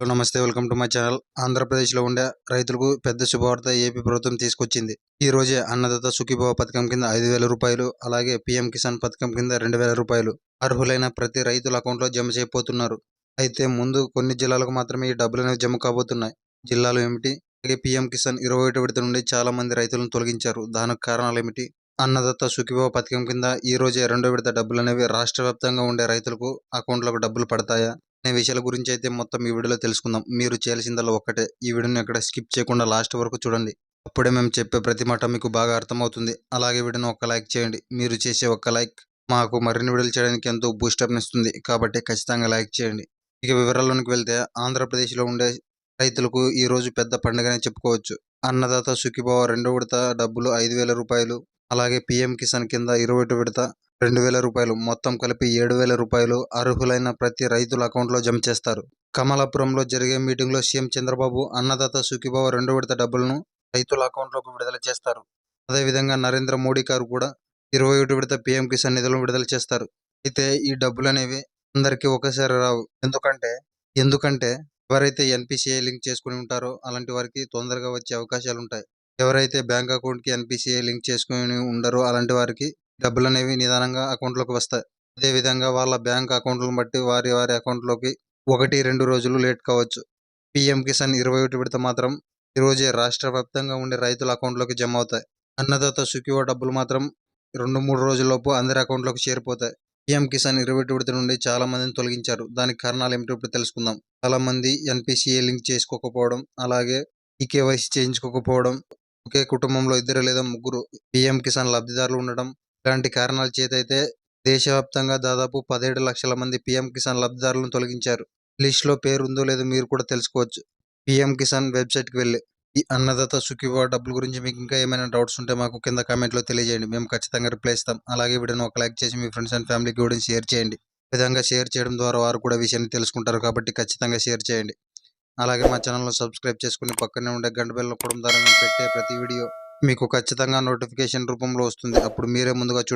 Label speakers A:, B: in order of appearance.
A: Hello నమస్తే welcome to my channel. ఆంధ్రప్రదేశ్లో ఉండే రైతులకు పెద్ద శుభవార్త ఏపీ ప్రభుత్వం తీసుకొచ్చింది. ఈ రోజే అన్నదాత సుఖీభావ పథకం కింద ఐదు వేల రూపాయలు అలాగే పీఎం కిసాన్ పథకం కింద రెండు వేల రూపాయలు అర్హులైన ప్రతి రైతుల అకౌంట్లో జమ చేయబోతున్నారు. అయితే ముందు కొన్ని జిల్లాలకు మాత్రమే ఈ డబ్బులు అనేవి జమ కాబోతున్నాయి. జిల్లాలు ఏమిటి? అలాగే పీఎం కిసాన్ ఇరవై ఒకటి విడత నుండి చాలా మంది రైతులను తొలగించారు. దానికి కారణాలు ఏమిటి? అన్నదత్త సుఖీభావ పథకం కింద ఈ రోజే రెండో విడత డబ్బులు అనేవి రాష్ట్ర వ్యాప్తంగా ఉండే రైతులకు అకౌంట్లకు డబ్బులు పడతాయా? అనే విషయాల గురించి అయితే మొత్తం ఈ వీడియోలో తెలుసుకుందాం. మీరు చేయాల్సిందల్లా ఒక్కటే. ఈ వీడియోని ఎక్కడ స్కిప్ చేయకుండా లాస్ట్ వరకు చూడండి. అప్పుడే మేము చెప్పే ప్రతి మాట మీకు బాగా అర్థమవుతుంది. అలాగే వీడియోని ఒక లైక్ చేయండి. మీరు చేసే ఒక్క లైక్ మాకు మరిన్ని వీడియోలు చేయడానికి ఎంతో బూస్టప్ ఇస్తుంది. కాబట్టి ఖచ్చితంగా లైక్ చేయండి. ఇక వివరాల్లోనికి వెళ్తే ఆంధ్రప్రదేశ్లో ఉండే రైతులకు ఈ రోజు పెద్ద పండుగనే చెప్పుకోవచ్చు. అన్నదాత సుఖీభావ రెండో విడత డబ్బులు ఐదు వేల రూపాయలు. అలాగే పీఎం కిసాన్ కింద ఇరవై విడత రెండు వేల రూపాయలు. మొత్తం కలిపి ఏడు వేల రూపాయలు అర్హులైన ప్రతి రైతుల అకౌంట్లో జమ చేస్తారు. కమలాపురంలో జరిగే మీటింగ్లో సీఎం చంద్రబాబు అన్నదాత సుఖీభావ రెండు విడత డబ్బులను రైతుల అకౌంట్లోకి విడుదల చేస్తారు. అదేవిధంగా నరేంద్ర మోడీ గారు కూడా ఇరవై ఒకటి విడత పీఎం కిసాన్ నిధులను విడుదల చేస్తారు. అయితే ఈ డబ్బులు అనేవి అందరికీ ఒకేసారి రావు. ఎందుకంటే ఎందుకంటే ఎవరైతే ఎన్పిసిఐ లింక్ చేసుకుని ఉంటారో అలాంటి వారికి తొందరగా వచ్చే అవకాశాలు ఉంటాయి ఎవరైతే బ్యాంక్ అకౌంట్కి ఎన్పిసిఐ లింక్ చేసుకుని ఉండరో అలాంటి వారికి డబ్బులు అనేవి నిదానంగా అకౌంట్లోకి వస్తాయి. అదేవిధంగా వాళ్ళ బ్యాంక్ అకౌంట్లను బట్టి వారి వారి అకౌంట్లోకి ఒకటి రెండు రోజులు లేట్ కావచ్చు. పిఎం కిసాన్ ఇరవై ఒకటి విడత మాత్రం ఈరోజే రాష్ట్ర వ్యాప్తంగా ఉండే రైతుల అకౌంట్లోకి జమ అవుతాయి. అన్నదాత సుఖీవో డబ్బులు మాత్రం రెండు మూడు రోజుల్లోపు అందరి అకౌంట్లోకి చేరిపోతాయి. పిఎం కిసాన్ ఇరవై ఒకటి విడత నుండి చాలా మందిని తొలగించారు. దానికి కారణాలు ఏమిటో ఇప్పుడు తెలుసుకుందాం. చాలా మంది ఎన్పిసిఏ లింక్ చేసుకోకపోవడం అలాగే ఈకేవైసీ చేయించుకోకపోవడం ఒకే కుటుంబంలో ఇద్దరు లేదా ముగ్గురు పిఎం కిసాన్ లబ్ధిదారులు ఉండడం ఇలాంటి కారణాల చేతైతే దేశవ్యాప్తంగా దాదాపు పదిహేడు లక్షల మంది పిఎం కిసాన్ లబ్ధిదారులను తొలగించారు. లిస్టులో పేరు ఉందో లేదో మీరు కూడా తెలుసుకోవచ్చు. పిఎం కిసాన్ వెబ్సైట్కి వెళ్ళి ఈ అన్నదాత సుఖీభావ డబ్బుల గురించి మీకు ఇంకా ఏమైనా డౌట్స్ ఉంటే మాకు కింద కామెంట్లో తెలియజేయండి. మేము ఖచ్చితంగా రిప్లై ఇస్తాం. అలాగే వీడియోని ఒక లైక్ చేసి మీ ఫ్రెండ్స్ అండ్ ఫ్యామిలీకి కూడా షేర్ చేయండి. విధంగా షేర్ చేయడం ద్వారా వారు కూడా విషయాన్ని తెలుసుకుంటారు కాబట్టి ఖచ్చితంగా షేర్ చేయండి. అలాగే మా ఛానల్ను సబ్స్క్రైబ్ చేసుకుని పక్కనే ఉండే గంట బెల్ నొక్కడం ద్వారా మేము పెట్టే ప్రతి వీడియో మీకు ఖచ్చితంగా నోటిఫికేషన్ రూపంలో వస్తుంది. అప్పుడు మీరే ముందుగా చూ